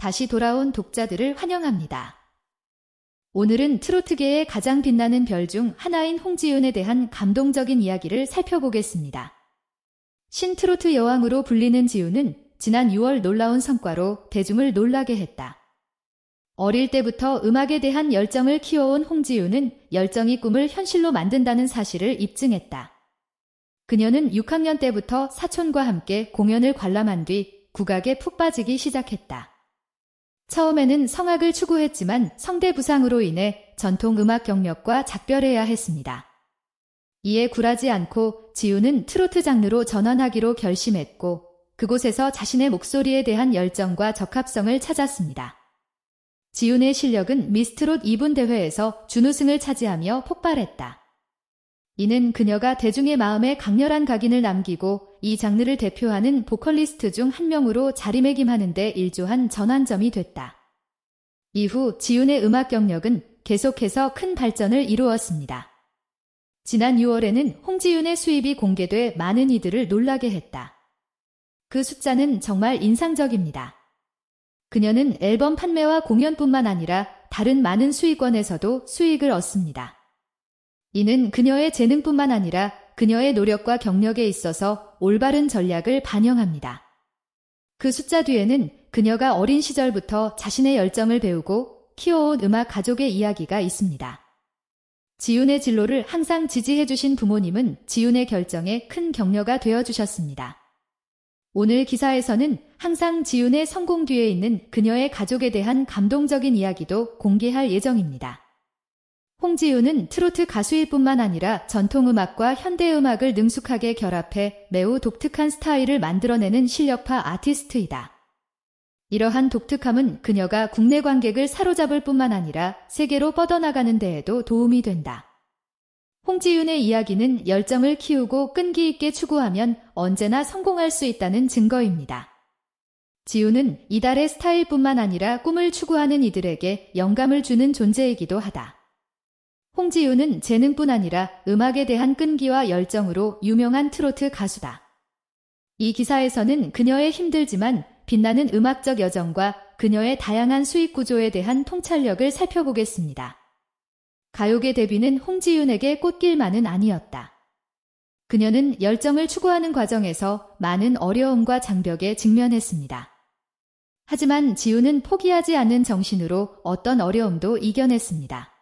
다시 돌아온 독자들을 환영합니다. 오늘은 트로트계의 가장 빛나는 별 중 하나인 홍지윤에 대한 감동적인 이야기를 살펴보겠습니다. 신트로트 여왕으로 불리는 지윤은 지난 6월 놀라운 성과로 대중을 놀라게 했다. 어릴 때부터 음악에 대한 열정을 키워온 홍지윤은 열정이 꿈을 현실로 만든다는 사실을 입증했다. 그녀는 6학년 때부터 사촌과 함께 공연을 관람한 뒤 국악에 푹 빠지기 시작했다. 처음에는 성악을 추구했지만 성대 부상으로 인해 전통 음악 경력과 작별해야 했습니다. 이에 굴하지 않고 지우는 트로트 장르로 전환하기로 결심했고 그곳에서 자신의 목소리에 대한 열정과 적합성을 찾았습니다. 지훈의 실력은 미스트롯 2분 대회에서 준우승을 차지하며 폭발했다. 이는 그녀가 대중의 마음에 강렬한 각인을 남기고 이 장르를 대표하는 보컬리스트 중 한 명으로 자리매김하는 데 일조한 전환점이 됐다. 이후 지훈의 음악 경력은 계속해서 큰 발전을 이루었습니다. 지난 6월에는 홍지윤의 수입이 공개돼 많은 이들을 놀라게 했다. 그 숫자는 정말 인상적입니다. 그녀는 앨범 판매와 공연뿐만 아니라 다른 많은 수익원에서도 수익을 얻습니다. 이는 그녀의 재능뿐만 아니라 그녀의 노력과 경력에 있어서 올바른 전략을 반영합니다. 그 숫자 뒤에는 그녀가 어린 시절부터 자신의 열정을 배우고 키워온 음악 가족의 이야기가 있습니다. 지윤의 진로를 항상 지지해주신 부모님은 지윤의 결정에 큰 격려가 되어주셨습니다. 오늘 기사에서는 항상 지윤의 성공 뒤에 있는 그녀의 가족에 대한 감동적인 이야기도 공개할 예정입니다. 홍지윤은 트로트 가수일 뿐만 아니라 전통음악과 현대음악을 능숙하게 결합해 매우 독특한 스타일을 만들어내는 실력파 아티스트이다. 이러한 독특함은 그녀가 국내 관객을 사로잡을 뿐만 아니라 세계로 뻗어나가는 데에도 도움이 된다. 홍지윤의 이야기는 열정을 키우고 끈기 있게 추구하면 언제나 성공할 수 있다는 증거입니다. 지우는 이달의 스타일뿐만 아니라 꿈을 추구하는 이들에게 영감을 주는 존재이기도 하다. 홍지윤은 재능뿐 아니라 음악에 대한 끈기와 열정으로 유명한 트로트 가수다. 이 기사에서는 그녀의 힘들지만 빛나는 음악적 여정과 그녀의 다양한 수익 구조에 대한 통찰력을 살펴보겠습니다. 가요계 데뷔는 홍지윤에게 꽃길만은 아니었다. 그녀는 열정을 추구하는 과정에서 많은 어려움과 장벽에 직면했습니다. 하지만 지우는 포기하지 않는 정신으로 어떤 어려움도 이겨냈습니다.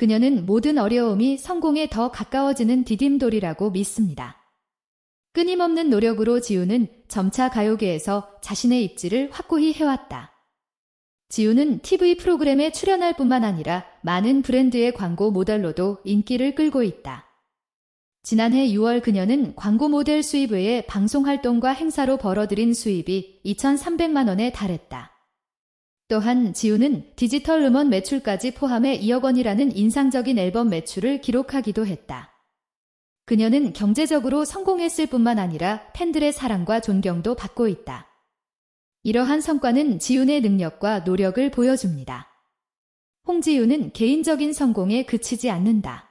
그녀는 모든 어려움이 성공에 더 가까워지는 디딤돌이라고 믿습니다. 끊임없는 노력으로 지우는 점차 가요계에서 자신의 입지를 확고히 해왔다. 지우는 TV 프로그램에 출연할 뿐만 아니라 많은 브랜드의 광고 모델로도 인기를 끌고 있다. 지난해 6월 그녀는 광고 모델 수입 외에 방송 활동과 행사로 벌어들인 수입이 2,300만 원에 달했다. 또한 지우는 디지털 음원 매출까지 포함해 2억 원이라는 인상적인 앨범 매출을 기록하기도 했다. 그녀는 경제적으로 성공했을 뿐만 아니라 팬들의 사랑과 존경도 받고 있다. 이러한 성과는 지윤의 능력과 노력을 보여줍니다. 홍지윤은 개인적인 성공에 그치지 않는다.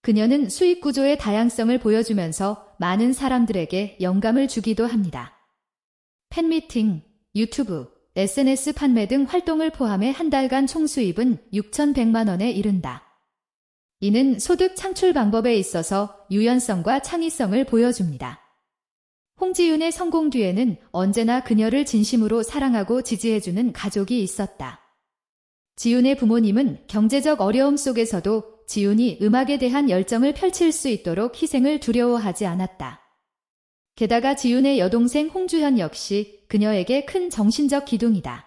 그녀는 수익 구조의 다양성을 보여주면서 많은 사람들에게 영감을 주기도 합니다. 팬미팅, 유튜브, SNS 판매 등 활동을 포함해 한 달간 총 수입은 6,100만 원에 이른다. 이는 소득 창출 방법에 있어서 유연성과 창의성을 보여줍니다. 홍지윤의 성공 뒤에는 언제나 그녀를 진심으로 사랑하고 지지해주는 가족이 있었다. 지윤의 부모님은 경제적 어려움 속에서도 지윤이 음악에 대한 열정을 펼칠 수 있도록 희생을 두려워하지 않았다. 게다가 지윤의 여동생 홍주현 역시 그녀에게 큰 정신적 기둥이다.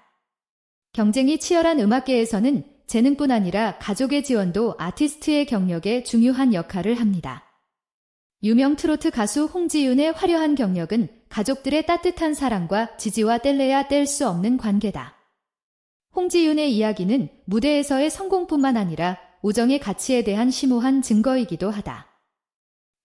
경쟁이 치열한 음악계에서는 재능뿐 아니라 가족의 지원도 아티스트의 경력에 중요한 역할을 합니다. 유명 트로트 가수 홍지윤의 화려한 경력은 가족들의 따뜻한 사랑과 지지와 뗄래야 뗄 수 없는 관계다. 홍지윤의 이야기는 무대에서의 성공뿐만 아니라 우정의 가치에 대한 심오한 증거이기도 하다.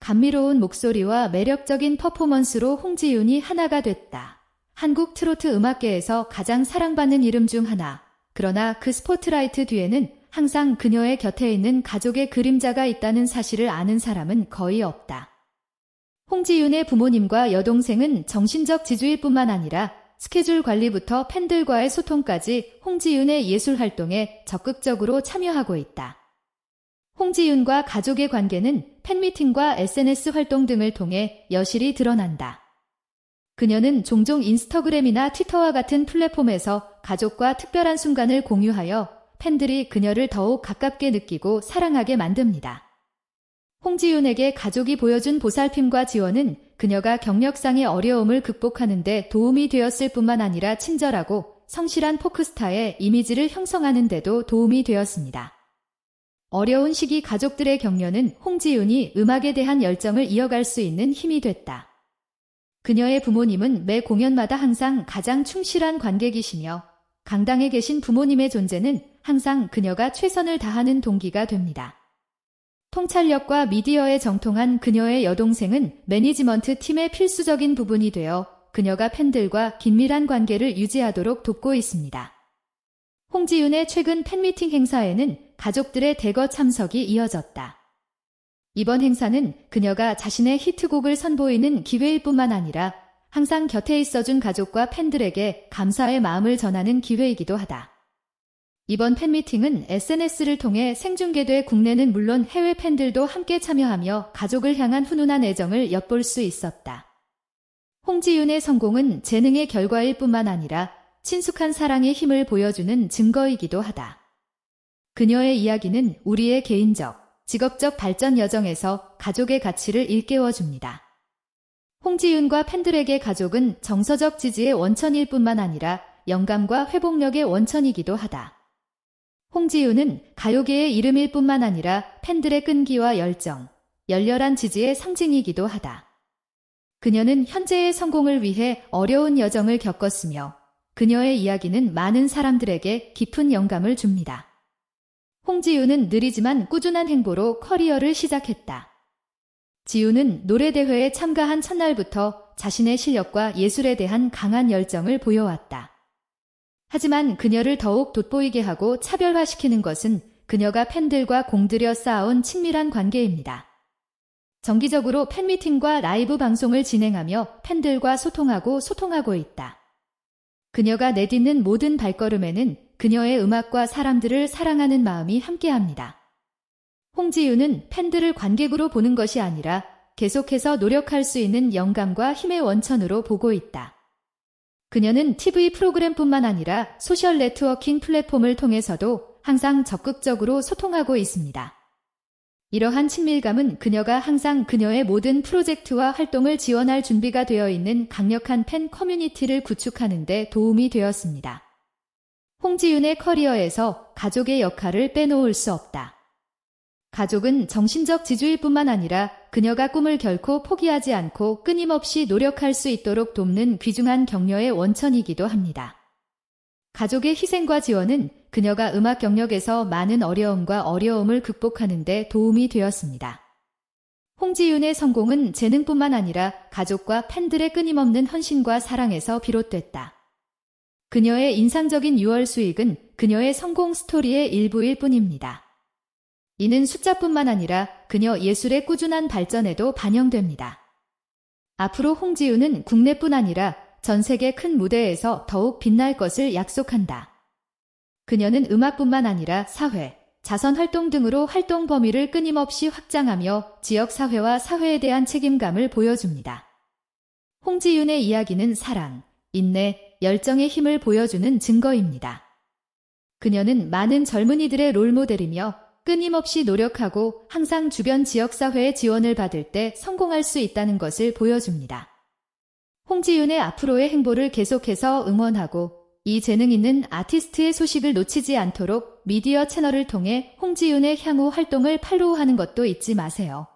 감미로운 목소리와 매력적인 퍼포먼스로 홍지윤이 하나가 됐다. 한국 트로트 음악계에서 가장 사랑받는 이름 중 하나. 그러나 그 스포트라이트 뒤에는 항상 그녀의 곁에 있는 가족의 그림자가 있다는 사실을 아는 사람은 거의 없다. 홍지윤의 부모님과 여동생은 정신적 지주일 뿐만 아니라 스케줄 관리부터 팬들과의 소통까지 홍지윤의 예술 활동에 적극적으로 참여하고 있다. 홍지윤과 가족의 관계는 팬미팅과 SNS 활동 등을 통해 여실히 드러난다. 그녀는 종종 인스타그램이나 트위터와 같은 플랫폼에서 가족과 특별한 순간을 공유하여 팬들이 그녀를 더욱 가깝게 느끼고 사랑하게 만듭니다. 홍지윤에게 가족이 보여준 보살핌과 지원은 그녀가 경력상의 어려움을 극복하는 데 도움이 되었을 뿐만 아니라 친절하고 성실한 포크스타의 이미지를 형성하는 데도 도움이 되었습니다. 어려운 시기 가족들의 격려는 홍지윤이 음악에 대한 열정을 이어갈 수 있는 힘이 됐다. 그녀의 부모님은 매 공연마다 항상 가장 충실한 관객이시며 강당에 계신 부모님의 존재는 항상 그녀가 최선을 다하는 동기가 됩니다. 통찰력과 미디어에 정통한 그녀의 여동생은 매니지먼트 팀의 필수적인 부분이 되어 그녀가 팬들과 긴밀한 관계를 유지하도록 돕고 있습니다. 홍지윤의 최근 팬미팅 행사에는 가족들의 대거 참석이 이어졌다. 이번 행사는 그녀가 자신의 히트곡을 선보이는 기회일 뿐만 아니라 항상 곁에 있어준 가족과 팬들에게 감사의 마음을 전하는 기회이기도 하다. 이번 팬미팅은 SNS를 통해 생중계돼 국내는 물론 해외 팬들도 함께 참여하며 가족을 향한 훈훈한 애정을 엿볼 수 있었다. 홍지윤의 성공은 재능의 결과일 뿐만 아니라 친숙한 사랑의 힘을 보여주는 증거이기도 하다. 그녀의 이야기는 우리의 개인적, 직업적 발전 여정에서 가족의 가치를 일깨워줍니다. 홍지윤과 팬들에게 가족은 정서적 지지의 원천일 뿐만 아니라 영감과 회복력의 원천이기도 하다. 홍지윤은 가요계의 이름일 뿐만 아니라 팬들의 끈기와 열정, 열렬한 지지의 상징이기도 하다. 그녀는 현재의 성공을 위해 어려운 여정을 겪었으며 그녀의 이야기는 많은 사람들에게 깊은 영감을 줍니다. 홍지윤은 느리지만 꾸준한 행보로 커리어를 시작했다. 지우는 노래대회에 참가한 첫날부터 자신의 실력과 예술에 대한 강한 열정을 보여왔다. 하지만 그녀를 더욱 돋보이게 하고 차별화시키는 것은 그녀가 팬들과 공들여 쌓아온 친밀한 관계입니다. 정기적으로 팬미팅과 라이브 방송을 진행하며 팬들과 소통하고 소통하고 있다. 그녀가 내딛는 모든 발걸음에는 그녀의 음악과 사람들을 사랑하는 마음이 함께합니다. 홍지윤은 팬들을 관객으로 보는 것이 아니라 계속해서 노력할 수 있는 영감과 힘의 원천으로 보고 있다. 그녀는 TV 프로그램뿐만 아니라 소셜 네트워킹 플랫폼을 통해서도 항상 적극적으로 소통하고 있습니다. 이러한 친밀감은 그녀가 항상 그녀의 모든 프로젝트와 활동을 지원할 준비가 되어 있는 강력한 팬 커뮤니티를 구축하는 데 도움이 되었습니다. 홍지윤의 커리어에서 가족의 역할을 빼놓을 수 없다. 가족은 정신적 지주일 뿐만 아니라 그녀가 꿈을 결코 포기하지 않고 끊임없이 노력할 수 있도록 돕는 귀중한 격려의 원천이기도 합니다. 가족의 희생과 지원은 그녀가 음악 경력에서 많은 어려움과 어려움을 극복하는 데 도움이 되었습니다. 홍지윤의 성공은 재능뿐만 아니라 가족과 팬들의 끊임없는 헌신과 사랑에서 비롯됐다. 그녀의 인상적인 6월 수익은 그녀의 성공 스토리의 일부일 뿐입니다. 이는 숫자뿐만 아니라 그녀 예술의 꾸준한 발전에도 반영됩니다. 앞으로 홍지윤은 국내뿐 아니라 전 세계 큰 무대에서 더욱 빛날 것을 약속한다. 그녀는 음악뿐만 아니라 사회, 자선 활동 등으로 활동 범위를 끊임없이 확장하며 지역 사회와 사회에 대한 책임감을 보여줍니다. 홍지윤의 이야기는 사랑, 인내, 열정의 힘을 보여주는 증거입니다. 그녀는 많은 젊은이들의 롤모델이며 끊임없이 노력하고 항상 주변 지역사회의 지원을 받을 때 성공할 수 있다는 것을 보여줍니다. 홍지윤의 앞으로의 행보를 계속해서 응원하고 이 재능 있는 아티스트의 소식을 놓치지 않도록 미디어 채널을 통해 홍지윤의 향후 활동을 팔로우하는 것도 잊지 마세요.